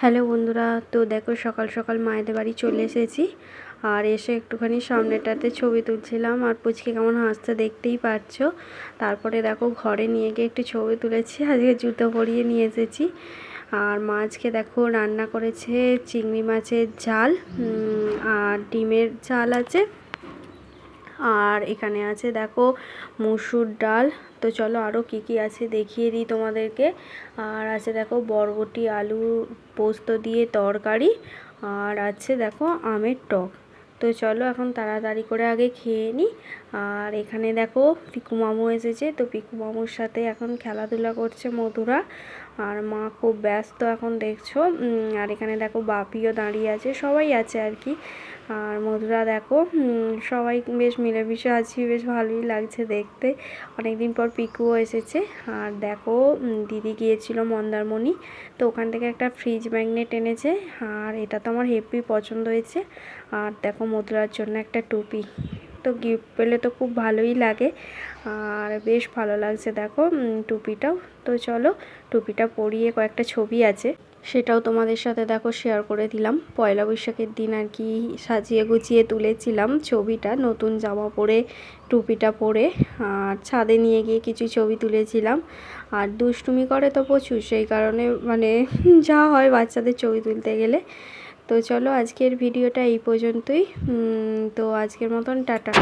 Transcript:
Hello বন্ধুরা, তো দেখো সকাল সকাল মায়েদের বাড়ি চলে এসেছি। আর এসে একটুখানি সামনেটাতে ছবি তুলছিলাম। আর পুচকে কেমন হাসতে দেখতেই পাচ্ছ তারপরে দেখো ঘরে নিয়ে গিয়ে একটু ছবি তুলেছি। আজকে জুতো পরিয়ে নিয়ে এসেছি। আর মাছকে দেখো রান্না করেছে চিংড়ি মাছের ঝাল আর ডিমের ঝাল আছে। আর এখানে আছে, দেখো, মুসুর ডাল। তো চলো আরও কি কি আছে দেখিয়ে দিই তোমাদেরকে। আর আছে, দেখো, বরবটি, আলু পোস্ত দিয়ে তরকারি। আর আছে, দেখো, আমের টক। তো চলো এখন তাড়াতাড়ি করে আগে খেয়ে নিই আর এখানে দেখো পিকু মামু এসেছে। তো পিকু মামুর সাথে এখন খেলাধুলা করছে মধুরা। আর মা খুব ব্যস্ত এখন দেখছ। আর এখানে দেখো বাপিও দাঁড়িয়ে আছে। সবাই আছে আর কি। আর মধুরা দেখো সবাই বেশ মিলেমিশে আছি। বেশ ভালোই লাগছে দেখতে। অনেকদিন পর পিকুও এসেছে। আর দেখো দিদি গিয়েছিল মন্দারমণি। তো ওখান থেকে একটা ফ্রিজ ম্যাগনেট এনেছে। আর এটা তো আমার হেপি পছন্দ হয়েছে। আর দেখো মধুরার জন্য একটা টুপি। তো গিফট পেলে তো খুব ভালোই লাগে। আর বেশ ভালো লাগছে দেখো টুপিটাও। তো চলো, টুপিটা পরিয়ে কয়েকটা ছবি আছে। সেটাও তোমাদের সাথে দেখো শেয়ার করে দিলাম। পয়লা বৈশাখের দিন আর কি সাজিয়ে গুছিয়ে তুলেছিলাম ছবিটা, নতুন জামা পরে, টুপিটা পরে। আর ছাদে নিয়ে গিয়ে কিছু ছবি তুলেছিলাম। আর দুষ্টুমি করে তো প্রচুর, সেই কারণে মানে যা হয় বাচ্চাদের ছবি তুলতে গেলে। তো চলো আজকের ভিডিওটা এই পর্যন্তই। তো আজকের মতন টাটা।